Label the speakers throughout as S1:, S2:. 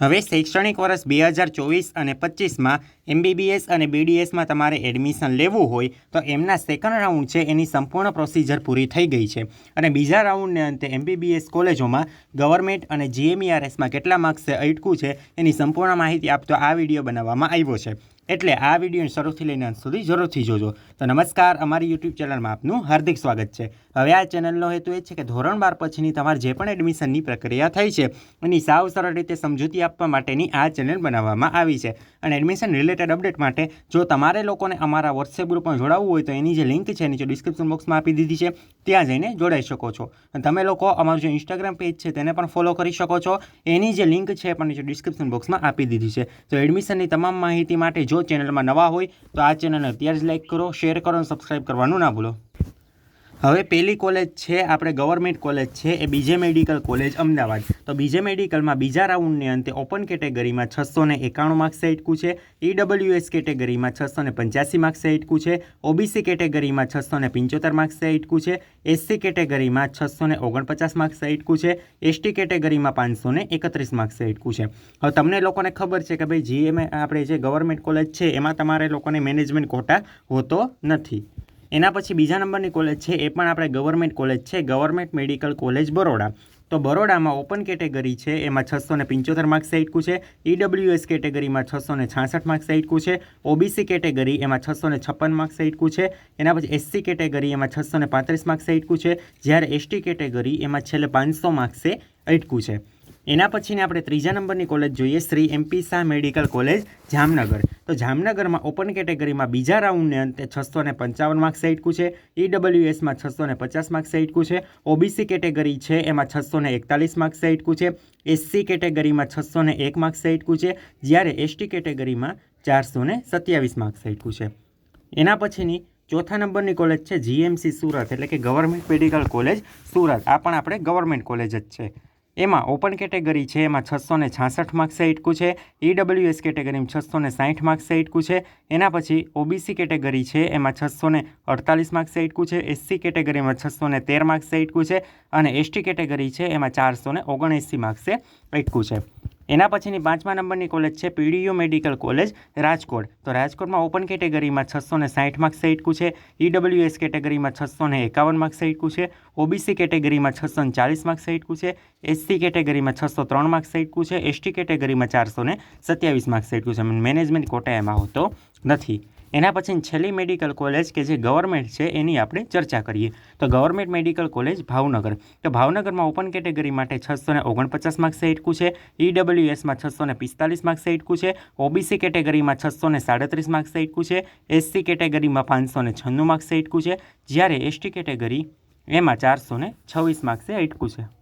S1: હવે શૈક્ષણિક વર્ષ બે હજાર ચોવીસ અને પચીસમાં એમબીબીએસ અને બીડીએસમાં તમારે એડમિશન લેવું હોય તો એમના સેકન્ડ રાઉન્ડ છે, એની સંપૂર્ણ પ્રોસિજર પૂરી થઈ ગઈ છે. અને બીજા રાઉન્ડને અંતે એમબીબીએસ કોલેજોમાં ગવર્મેન્ટ અને જીએમઈઆરએસમાં કેટલા માર્ક્સે અટકું છે, એની સંપૂર્ણ માહિતી આપતો આ વીડિયો બનાવવામાં આવ્યો છે. એટલે આ વીડિયો શરૂથી લઈને અંત સુધી જરૂરથી જોજો. તો નમસ્કાર, અમારી યુટ્યુબ ચેનલમાં આપનું હાર્દિક સ્વાગત છે. હવે આ ચેનલનો હેતુ એ છે કે ધોરણ બાર પછીની તમારે જે પણ એડમિશનની પ્રક્રિયા થઈ છે, એની સાવ સરળ રીતે સમજૂતી આપવા માટેની આ ચેનલ બનાવવામાં આવી છે. અને એડમિશન રિલેટેડ અપડેટ માટે જો તમારે લોકોને અમારા વોટ્સએપ ગ્રુપમાં જોડાવવું હોય તો એની જે લિંક છે નીચે ડિસ્ક્રિપ્શન બોક્સમાં આપી દીધી છે, ત્યાં જઈને જોડાઈ શકો છો. તમે લોકો અમારું જે ઇન્સ્ટાગ્રામ પેજ છે તેને પણ ફોલો કરી શકો છો. એની જે લિંક છે પણ નીચે ડિસ્ક્રિપ્શન બોક્સમાં આપી દીધી છે. તો એડમિશનની તમામ માહિતી માટે જો ચેનલમાં નવા હોય તો આ ચેનલને અત્યારે જ લાઈક કરો, શેર કરો અને સબસ્ક્રાઈબ કરવાનું ના ભૂલો. હવે પહેલી કોલેજ છે, આપણે ગવર્મેન્ટ કોલેજ છે, એ બીજે મેડિકલ કોલેજ અમદાવાદ. તો બીજે મેડિકલમાં બીજા રાઉન્ડને અંતે ઓપન કેટેગરીમાં છસો ને એકાણું માર્ક્સે અટકું છે. ઈડબ્લ્યુએસ કેટેગરીમાં છસો ને પંચ્યાસી માર્ક્સે અટકું છે. ઓબીસી કેટેગરીમાં છસો ને પંચોતેર માર્ક્સે અટકું છે. એસસી કેટેગરીમાં છસો ને ઓગણપચાસ માર્ક્સે અટકું છે. એસટી કેટેગરીમાં પાંચસો ને એકત્રીસ માર્ક્સે અટકું છે. હવે તમને લોકોને ખબર છે કે ભાઈ જીએમ આપણે જે ગવર્મેન્ટ કોલેજ છે, એમાં તમારે લોકોને મેનેજમેન્ટ કોટા હોતો નથી. એના પછી બીજા નંબરની કોલેજ છે, એ પણ આપણે ગવર્મેન્ટ કોલેજ છે, ગવર્મેન્ટ મેડિકલ કોલેજ બરોડા. તો બરોડામાં ઓપન કેટેગરી છે, એમાં છસો ને પંચોતેર માર્ક્સ આટકું છે, ઈડબ્લ્યુએસ કેટેગરીમાં છસો ને છાસઠ માર્ક્સ આટકું છે, ઓબીસી કેટેગરી એમાં છસો ને છપ્પન માર્ક્સ આટકું છે, એના પછી એસસી કેટેગરી એમાં છસો ને પાંત્રીસ માર્ક્સ આટકું છે, જ્યારે એસટી કેટેગરી એમાં છેલ્લે પાંચસો માર્ક્સે અટકું છે. એના પછીને આપણે ત્રીજા નંબરની કોલેજ જોઈએ, Shri M P Shah medical college, Jamnagar. તો જામનગરમાં ઓપન કેટેગરીમાં બીજા રાઉન્ડને અંતે છસો ને પંચાવન માર્ક્સ આટકું છે. ઈડબ્લ્યુએસમાં છસો ને પચાસ માર્ક્સ આટકું છે. ઓબીસી કેટેગરી છે, એમાં છસો ને એકતાલીસ માર્ક્સ આટકું છે. એસસી કેટેગરીમાં છસો ને એક માર્ક્સ આટકું છે. જ્યારે એસટી કેટેગરીમાં ચારસો ને સત્યાવીસ માર્ક્સ આટકું છે. એના પછીની ચોથા નંબરની કોલેજ છે જીએમસી સુરત, એટલે કે ગવર્મેન્ટ મેડિકલ કોલેજ સુરત. આ પણ આપણે ગવર્મેન્ટ કોલેજ જ છે. એમાં ઓપન કેટેગરી છે, એમાં છસો ને છાસઠ માર્ક્સે ઇટકું છે ઈડબ્લ્યુએસ કેટેગરીમાં છસો ને સાઠ માર્ક્સે ઇટકું છે, એના પછી ઓબીસી કેટેગરી છે, એમાં છસો ને અડતાલીસ માર્ક્સે ઇટકું છે એસસી કેટેગરીમાં છસો ને તેર માર્ક્સે ઇટકું છે, અને એસટી કેટેગરી છે, એમાં ચારસો ને ઓગણએંસી માર્ક્સે ઇટકું છે. એના પછીની પાંચમા નંબરની કોલેજ છે પીડીયુ મેડિકલ કોલેજ રાજકોટ. તો રાજકોટમાં ઓપન કેટેગરીમાં છસો ને સાઠ માર્ક્સ અટકું છે. ઈડબ્લ્યુએસ કેટેગરીમાં છસો ને એકાવન માર્ક્સ અટકું છે. ઓબીસી કેટેગરીમાં છસો ને ચાલીસ માર્ક્સ અટકું છે. એસસી કેટેગરીમાં છસો ત્રણ માર્ક્સ અટકું છે. એસટી કેટેગરીમાં ચારસો ને સત્યાવીસ માર્ક્સ અટકું છે. મેનેજમેન્ટ કોટા એમાં હોતો નથી. એના પછી છેલ્લી મેડિકલ કોલેજ કે જે ગવર્મેન્ટ છે એની આપણે ચર્ચા કરીએ. તો ગવર્મેન્ટ મેડિકલ કોલેજ ભાવનગર. તો ભાવનગરમાં ઓપન કેટેગરી માટે છસો ને ઓગણપચાસ માર્ક્સે એટકું છે. ઈડબ્લ્યુએસમાં છસો ને પિસ્તાલીસ માર્ક્સે એટકું છે. ઓબીસી કેટેગરીમાં છસો ને સાડત્રીસ માર્ક્સે એટકું છે. એસસી કેટેગરીમાં પાંચસો ને છન્નું માર્ક્સે એટકું છે. જ્યારે એસટી કેટેગરી એમાં ચારસો ને છવ્વીસ માર્ક્સે અટકું છે.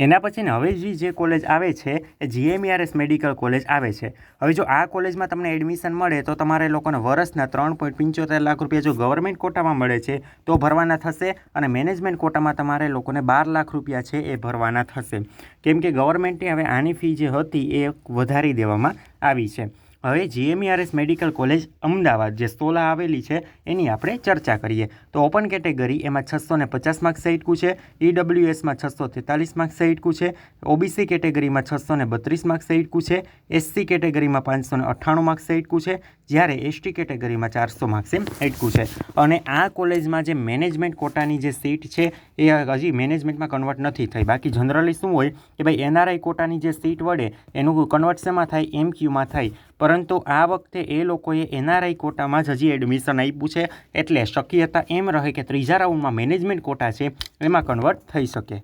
S1: એના પછી હવે જે કોલેજ આવે છે, એ જીએમઈઆરએસ મેડિકલ કોલેજ આવે છે. હવે જો આ કોલેજમાં તમને એડમિશન મળે, તો તમારે લોકોને વર્ષના ત્રણ પોઈન્ટ પંચોતેર લાખ રૂપિયા જો ગવર્મેન્ટ કોટામાં મળે છે, તો ભરવાના થશે અને મેનેજમેન્ટ કોટામાં તમારે લોકોને બાર લાખ રૂપિયા છે એ ભરવાના થશે. કેમ કે ગવર્મેન્ટે હવે આની ફી જે હતી, એ વધારી દેવામાં આવી છે. હવે જીએમઈઆરએસ મેડિકલ કોલેજ અમદાવાદ જે સોલા આવેલી છે, એની આપણે ચર્ચા કરીએ. તો ઓપન કેટેગરી એમાં છસો ને પચાસ માર્ક્સ અટકું છે, ઈડબ્લ્યુએસમાં છસો તેતાલીસ માર્ક્સ અટકું છે, ઓબીસી કેટેગરીમાં છસો ને બત્રીસ માર્ક્સ અટકું છે, એસસી કેટેગરીમાં પાંચસો ને અઠ્ઠાણું માર્ક્સ અટકું છે, જ્યારે એસટી કેટેગરીમાં ચારસો માર્ક્સે અટકું છે. અને આ કોલેજમાં જે મેનેજમેન્ટ કોટાની જે સીટ છે, એ હજી મેનેજમેન્ટમાં કન્વર્ટ નથી થઈ. બાકી જનરલી શું હોય કે ભાઈ એનઆરઆઈ કોટાની જે સીટ વડે એનું કન્વર્ટ શેમાં થાય? એમક્યુમાં થાય. પરંતુ આ વખતે એ લોકોએ એનઆરઆઈ કોટામાં જ હજી એડમિશન આપ્યું છે. એટલે શક્યતા એમ રહે કે ત્રીજા રાઉન્ડમાં મેનેજમેન્ટ કોટા છે, એમાં કન્વર્ટ થઈ શકે.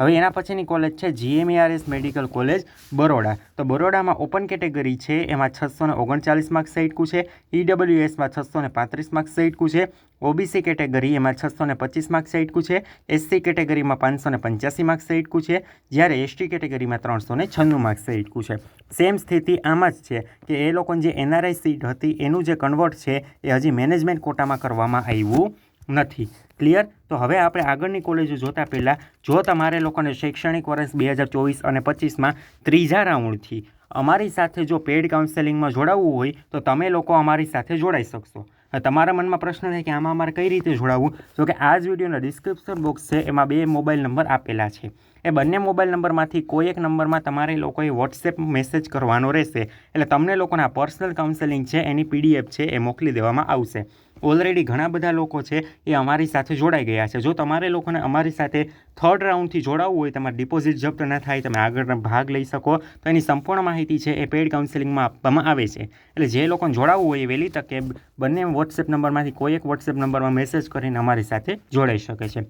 S1: હવે એના પછીની કોલેજ છે જીએમઈઆરએસ મેડિકલ કોલેજ બરોડા. તો બરોડામાં ઓપન કેટેગરી છે, એમાં છસો ને ઓગણચાલીસ માર્ક્સ સૈટકું છે ઈડબ્લ્યુએસમાં છસો ને પાંત્રીસ માર્ક્સ સૈટકું છે ઓબીસી કેટેગરી એમાં છસો ને પચીસ માર્ક્સ સૈટકું છે એસસી કેટેગરીમાં પાંચસો ને પંચ્યાસી માર્ક્સ સૈટકું છે, જ્યારે એસટી કેટેગરીમાં ત્રણસો ને છન્નું માર્ક્સ સૈટકું છે. સેમ સ્થિતિ આમાં જ છે કે એ લોકોની જે એનઆરઆઈ સીટ હતી, એનું જે કન્વર્ટ છે, એ હજી મેનેજમેન્ટ કોટામાં કરવામાં આવ્યું નથી. ક્લિયર તો હવે આપણે આગળની કોલેજો જોતા પહેલાં, જો તમારે લોકોને શૈક્ષણિક વર્ષ બે હજાર ચોવીસ અને પચીસમાં ત્રીજા રાઉન્ડથી અમારી સાથે જો પેડ કાઉન્સેલિંગમાં જોડાવવું હોય, તો તમે લોકો અમારી સાથે જોડાઈ શકશો. તમારા મનમાં પ્રશ્ન થાય કે આમાં અમારે કઈ રીતે જોડાવવું? તો કે આ જ વિડીયોના ડિસ્ક્રિપ્શન બોક્સ છે, એમાં બે મોબાઈલ નંબર આપેલા છે. એ બંને મોબાઈલ નંબરમાંથી કોઈ એક નંબરમાં તમારે લોકોએ વોટ્સએપ મેસેજ કરવાનો રહેશે. એટલે તમને લોકોના પર્સનલ કાઉન્સેલિંગ છે, એની પીડીએફ છે, એ મોકલી દેવામાં આવશે. ઓલરેડી ઘણા બધા લોકો છે એ અમારી સાથે જોડાઈ ગયા છે. જો તમારે લોકોને અમારી સાથે થર્ડ રાઉન્ડથી જોડાવવું હોય, તમારે ડિપોઝિટ જપ્ત ન થાય, તમે આગળ ભાગ લઈ શકો, તો એની સંપૂર્ણ માહિતી છે એ પેડ કાઉન્સેલિંગમાં આપવામાં આવે છે. એટલે જે લોકોને જોડાવવું હોય એ વહેલી તકે બંને વોટ્સએપ નંબરમાંથી કોઈ એક વોટ્સએપ નંબરમાં મેસેજ કરીને અમારી સાથે જોડાઈ શકે છે.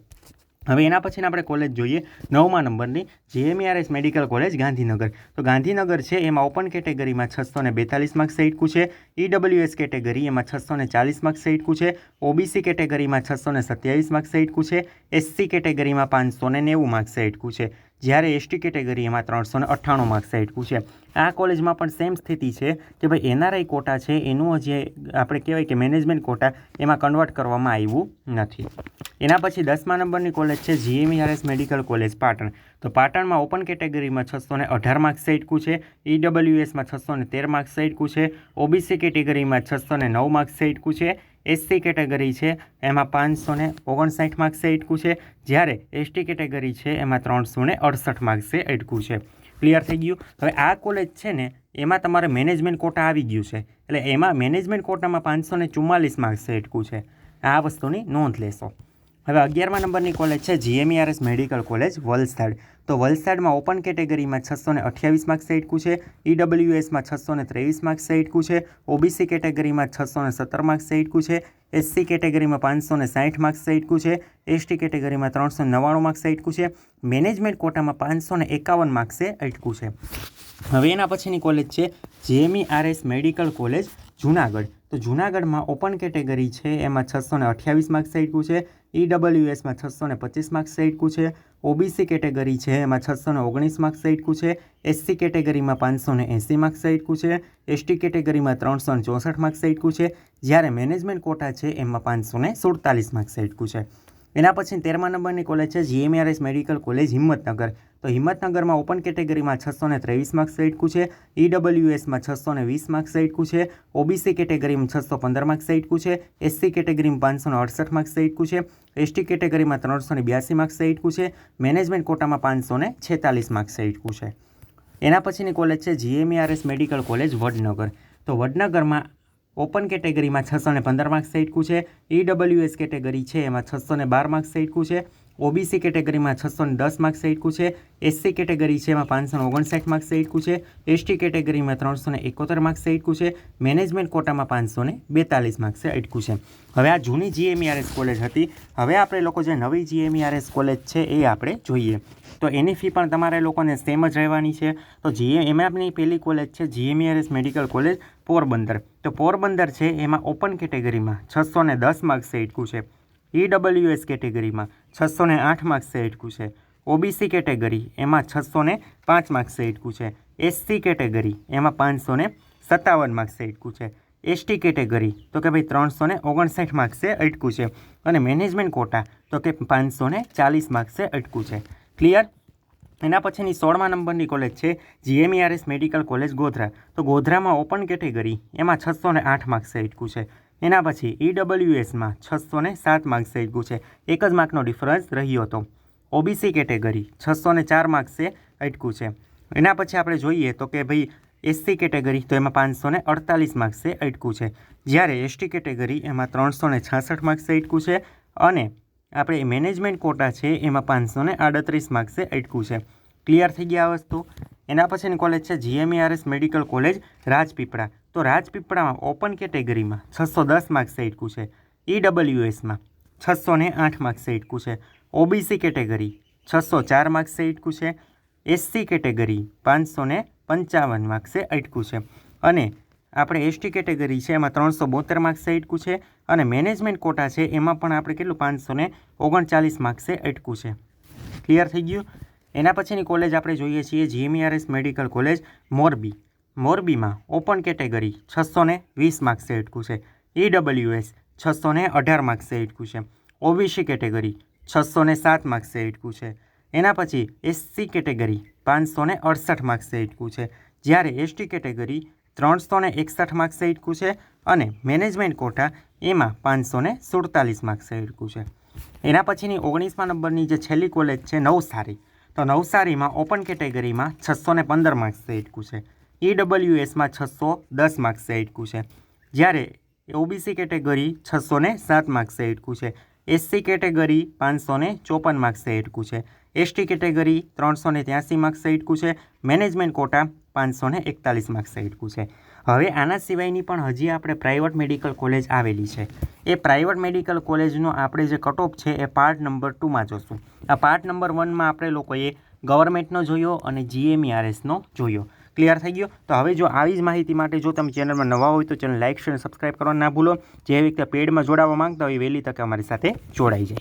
S1: હવે એના પછીને આપણે કોલેજ જોઈએ નવમા નંબરની જીએમઈઆરએસ મેડિકલ કોલેજ ગાંધીનગર. તો ગાંધીનગર છે, એમાં ઓપન કેટેગરીમાં છસો ને બેતાલીસ માર્ક્સ સૈટકું છે ઈડબ્લ્યુએસ કેટેગરી એમાં છસો ને ચાલીસ માર્ક્સ સૈટકું છે ઓબીસી કેટેગરીમાં છસો ને સત્યાવીસ માર્ક્સ સૈટકું છે એસસી કેટેગરીમાં પાંચસો ને નેવું માર્ક્સ સૈટકું છે. જ્યારે એસટી કેટેગરી એમાં ત્રણસો ને અઠ્ઠાણું માર્ક્સ ઇટકું છે. આ કોલેજમાં પણ સેમ સ્થિતિ છે કે ભાઈ એનઆરઆઈ કોટા છે, એનું જે આપણે કહેવાય કે મેનેજમેન્ટ કોટા એમાં કન્વર્ટ કરવામાં આવ્યું નથી. એના પછી દસમા નંબરની કોલેજ છે જીએમઈઆરએસ મેડિકલ કોલેજ પાટણ. તો પાટણમાં ઓપન કેટેગરીમાં છસો ને અઢાર માર્ક્સ ઇટકું છે. ઈડબ્લ્યુએસમાં છસો ને તેર માર્ક્સ ઇટકું છે. ઓબીસી કેટેગરીમાં છસો ને નવ માર્ક્સ ઇટકું છે. એસસી કેટેગરી છે, એમાં પાંચસો ને ઓગણસાઠ માર્ક્સે અટકું છે, જ્યારે એસટી કેટેગરી છે, એમાં ત્રણસો ને અડસઠ માર્ક્સે અટકું છે. ક્લિયર થઈ ગયું? હવે આ કોલેજ છે ને, એમાં તમારે મેનેજમેન્ટ કોટા આવી ગયું છે, એટલે એમાં મેનેજમેન્ટ કોટામાં પાંચસો ને ચુમ્માલીસ માર્ક્સે અટકું છે. આ વસ્તુની નોંધ લેશો. હવે અગિયારમા નંબરની કોલેજ છે જીએમઈઆરએસ મેડિકલ કોલેજ વલસાડ. તો વલસાડમાં ઓપન કેટેગરીમાં છસો ને અઠ્યાવીસ માર્ક્સ એટકું છે. ઈડબ્લ્યુએસમાં છસો ને ત્રેવીસ માર્ક્સ એટકું છે. ઓબીસી કેટેગરીમાં છસો ને સત્તર માર્ક્સ એટકું છે. એસસી કેટેગરીમાં પાંચસો ને સાઠ માર્ક્સ એટકું છે. એસટી કેટેગરીમાં ત્રણસો નવ્વાણું માર્ક્સ ઇટકું છે. મેનેજમેન્ટ કોટામાં પાંચસો ને એકાવન માર્ક્સે એટકું છે. હવે એના પછીની કોલેજ છે જેએમઈઆરએસ મેડિકલ કોલેજ જુનાગઢ. તો જુનાગઢમાં ઓપન કેટેગરી છે, એમાં છસો ને અઠ્યાવીસ માર્ક્સ ઇટકું છે ઈડબલ્યુએસમાં છસો ને પચીસ માર્ક્સ ઇટકું છે, ઓબીસી કેટેગરી છે, એમાં છસો ને ઓગણીસ માર્ક્સ ઇટકું છે, એસસી કેટેગરીમાં પાંચસો ને એંસી માર્ક્સ ઇટકું છે, એસટી કેટેગરીમાં ત્રણસો ને ચોસઠ માર્ક્સ ઇટકું છે, જ્યારે મેનેજમેન્ટ કોટા છે, એમાં પાંચસો ને સુડતાલીસ માર્ક્સ ઇટકું છે. એના પછી તેરમા નંબરની કોલેજ છે જીએમઆરએસ મેડિકલ કોલેજ હિંમતનગર. તો હિંમતનગરમાં ઓપન કેટેગરીમાં છસો ને ત્રેવીસ માર્ક્સ ઇટકું છે, ઈડબલ્યુએસમાં છસો ને વીસ માર્ક્સ ઇટકું છે, ઓબીસી કેટેગરીમાં છસો પંદર માર્ક્સ ઇટકું છે, એસસી કેટેગરીમાં પાંચસો અડસઠ માર્ક્સ ઇટકું છે, એસટી કેટેગરીમાં ત્રણસો ને બ્યાસી માર્ક્સ ઇટકું છે મેનેજમેન્ટ કોટામાં પાંચસો ને છેતાલીસ માર્ક્સ ઇટકું છે. એના પછીની કોલેજ છે જીએમઆરએસ મેડિકલ કોલેજ વડનગર. તો વડનગરમાં ઓપન કેટેગરીમાં છસો ને પંદર માર્ક્સ ઇટકું છે. ઈડબ્લ્યુએસ કેટેગરી છે, એમાં છસો ને બાર માર્ક્સ ઇટકું છે. ઓબીસી કેટેગરીમાં છસો દસ માર્ક્સ ઇટકું છે, એસસી કેટેગરી છે એમાં પાંચસો ઓગણસાઠ માર્ક્સ ઇટકું છે, એસટી કેટેગરીમાં ત્રણસો ને એકોતેર માર્ક્સ ઇટકું છે મેનેજમેન્ટ કોટામાં પાંચસો ને બેતાલીસ માર્ક્સે એટકું છે. હવે આ જૂની જીએમઈઆરએસ કોલેજ હતી, હવે આપણે લોકો જે નવી જીએમઈઆરએસ કોલેજ છે એ આપણે જોઈએ. તો એની ફી પણ તમારે લોકોને સેમ જ રહેવાની છે. તો જીએ એમાંની પહેલી કોલેજ છે જીએમઈઆરએસ મેડિકલ કોલેજ પોરબંદર. તો પોરબંદર છે એમાં ઓપન કેટેગરીમાં છસો ને દસ માર્ક્સે એટકું છે. ઈડબલ્યુએસ કેટેગરીમાં છસો ને આઠ માર્ક્સે અટક્યું છે. ઓબીસી કેટેગરી એમાં છસો ને પાંચ માર્ક્સે અટક્યું છે. એસસી કેટેગરી એમાં પાંચસો ને સત્તાવન માર્ક્સે અટક્યું છે. એસટી કેટેગરી તો કે ભાઈ ત્રણસો ને ઓગણસાઠ માર્ક્સે અટકું છે. અને મેનેજમેન્ટ કોટા તો કે પાંચસો ને ચાલીસ માર્ક્સે અટકું છે. ક્લિયર એના પછીની સોળમા નંબરની કોલેજ છે જીએમઈઆરએસ મેડિકલ કોલેજ ગોધરા. તો ગોધરામાં ઓપન કેટેગરી એમાં છસો ને આઠ માર્ક્સે અટક્યું છે. એના પછી ઈડબલ્યુએસમાં છસો ને સાત માર્ક્સે ઇટકું છે. એક જ માર્કનો ડિફરન્સ રહ્યો હતો. ઓબીસી કેટેગરી છસો ને ચાર માર્ક્સે અટકું છે. એના પછી આપણે જોઈએ તો કે ભાઈ એસસી કેટેગરી તો એમાં પાંચસો ને અડતાલીસ માર્ક્સે અટક્યું છે. જ્યારે એસટી કેટેગરી એમાં ત્રણસો ને છાસઠ માર્ક્સે અટક્યું છે અને આપણે મેનેજમેન્ટ કોટા છે એમાં પાંચસો ને આડત્રીસ માર્ક્સે અટક્યું છે. ક્લિયર થઈ ગયા વસ્તુ? એના પછીની કોલેજ છે જીએમઈઆરએસ મેડિકલ કોલેજ રાજપીપળા. તો રાજપીપળામાં ઓપન કેટેગરીમાં છસો દસ માર્ક્સ એટકું છે. ઈડબલ્યુએસમાં છસો ને આઠ માર્ક્સ એટકું છે. ઓબીસી કેટેગરી છસો ચાર માર્ક્સે એટકું છે. એસસી કેટેગરી પાંચસો ને પંચાવન માર્ક્સે અટકું છે. અને આપણે એસટી કેટેગરી છે, એમાં ત્રણસો બોતેર માર્ક્સે અટકું છે. અને મેનેજમેન્ટ કોટા છે, એમાં પણ આપણે કેટલું? પાંચસો ને ઓગણચાલીસ માર્ક્સે અટકું છે. ક્લિયર થઈ ગયું? એના પછીની કોલેજ આપણે જોઈએ છીએ જીએમઆરએસ મેડિકલ કોલેજ મોરબી. મોરબીમાં ઓપન કેટેગરી છસો ને વીસ માર્ક્સે અટકું છે. ઈડબલ્યુએસ છસો ને અઢાર માર્ક્સે અટકું છે. ઓબીસી કેટેગરી છસો ને સાત માર્ક્સે અટકું છે. એના પછી એસસી કેટેગરી પાંચસો ને અડસઠ માર્ક્સે અટકું છે. જ્યારે એસટી કેટેગરી ત્રણસો ને એકસઠ માર્ક્સે અટકું છે અને મેનેજમેન્ટ કોટા એમાં પાંચસો ને સુડતાલીસ માર્ક્સે અટકું છે. એના પછીની ઓગણીસમા નંબરની જે છેલ્લી કોલેજ છે નવસારી. તો નવસારીમાં ઓપન કેટેગરીમાં છસો ને પંદર માર્ક્સે ઇટકું છે. ઈડબલ્યુએસમાં છસો દસ માર્ક્સે ઇટકું છે. જ્યારે ઓબીસી કેટેગરી છસો ને સાત માર્ક્સે ઇટકું છે. એસસી કેટેગરી પાંચસો ને ચોપન માર્ક્સે ઇટકું છે. એસટી કેટેગરી ત્રણસો ને ત્યાંસી માર્ક્સે ઇટકું છે. મેનેજમેન્ટ કોટા પાંચસો ને એકતાલીસ માર્ક્સે ઇટકું છે. હવે આના સિવાયની પણ હજી આપણે પ્રાઇવેટ મેડિકલ કોલેજ આવેલી છે. એ પ્રાઇવેટ મેડિકલ કોલેજનો આપણે જે કટઓફ છે એ પાર્ટ નંબર ટુમાં જોશું. આ પાર્ટ નંબર વનમાં આપણે લોકોએ ગવર્મેન્ટનો જોયો અને જીએમઈઆરએસનો જોયો. ક્લિયર થઈ ગયો? તો હવે જો આવી જ માહિતી માટે જો તમે ચેનલમાં નવા હોય તો ચેનલ લાઇક શેર સબસ્ક્રાઈબ કરવા ના ભૂલો. જે વ્યક્તિ પેડમાં જોડાવા માંગતા હોય વહેલી તકે અમારી સાથે જોડાઈ જાય.